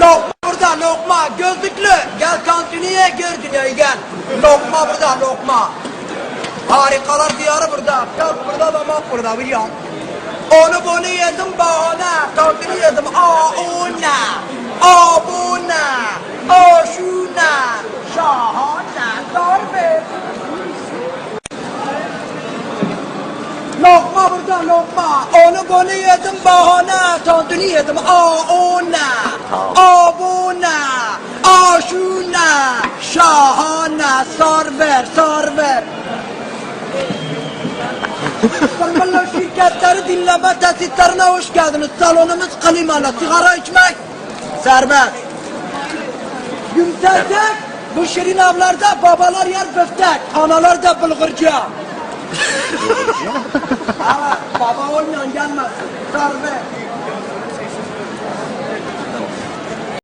Lokma burada lokma. Gözlüklü. Gel kantiniye gör dünyayı gel. Lokma burada lokma. Harikalar diyarı burada. Kak burada da mak burada biliyorsun Onu bunu yedim bahane. Kantini yedim. Aa o ne? Aa bu ne Aa şu ne Şahane darbe Lokma lokma Onu bunu yedim bahane Tantuni yedim aa o ne Aa bu ne Aa şu ne Şahane sar ver sar ver Salmanlar şirketleri dinleme tesislerine hoş geldiniz. Salonumuz klimalı. Sigara içmek serbest. Gümselsek bu şirin avlarda babalar yer biftek, analar da bulgurcu. yanmasın. Darbe.